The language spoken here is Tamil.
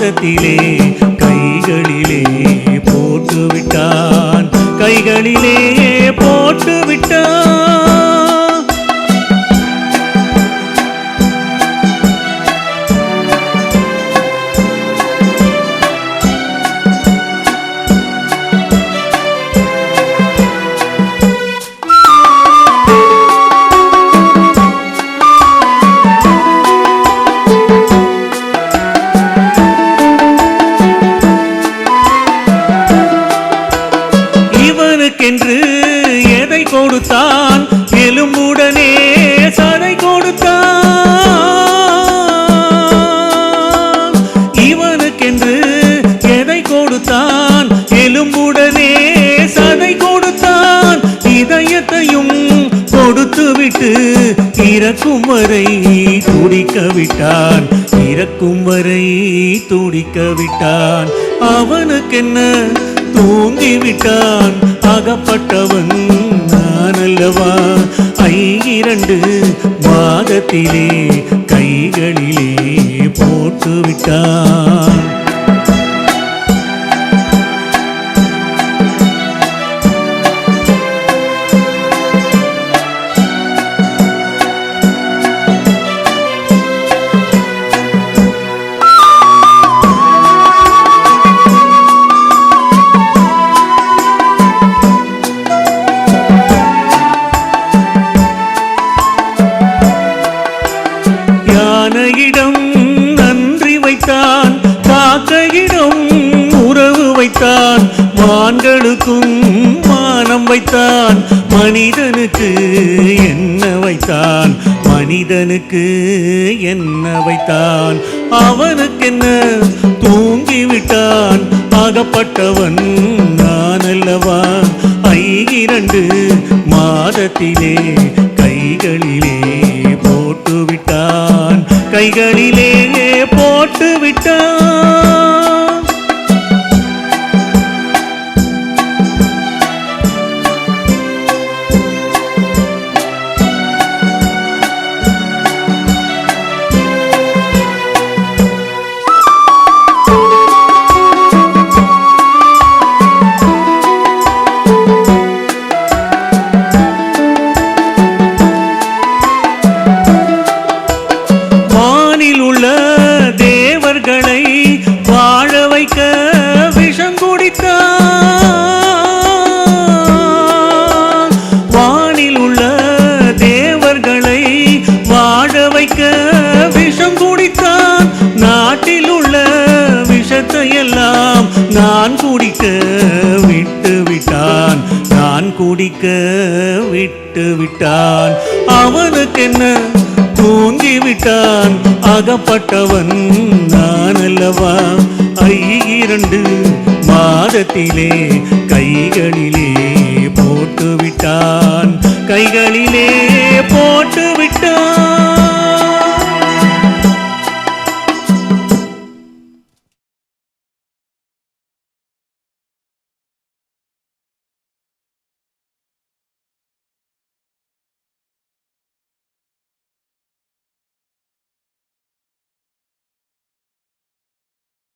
பாதத்திலே கைகளிலே போட்டு விட்டான் கைகளிலே போட்டு விட்டான் கொடுத்தான். எலும்புடனே சதை கொடுத்தான். இதயத்தையும் கொடுத்து விட்டு இறக்கும் வரை துடிக்க விட்டான் இறக்கும் வரை துடிக்க விட்டான் அவனுக்கென்ன தூங்கி விட்டான் அகப்பட்டவன் நான் அல்லவா ஐ இரண்டு மாதத்திலே கைகளிலே போட்டு விட்டான் மான்களுக்கும் மானம் வைத்தான். மனிதனுக்கு என்ன வைத்தான்? மனிதனுக்கு என்ன வைத்தான்? அவனுக்கென்ன தூங்கி விட்டான் அகப்பட்டவன் நான் அல்லவா ஐரண்டு மாதத்திலே கைகளிலே போட்டுவிட்டான். கைகளிலே போட்டு குடிக்க விட்டு விட்டான். அவனுக்கென்ன தூங்கி விட்டான் அகப்பட்டவன் நான் அல்லவா ஐ இரண்டு மாதத்திலே கைகளிலே போட்டு விட்டான் கைகளிலே போட்டு விட்டான்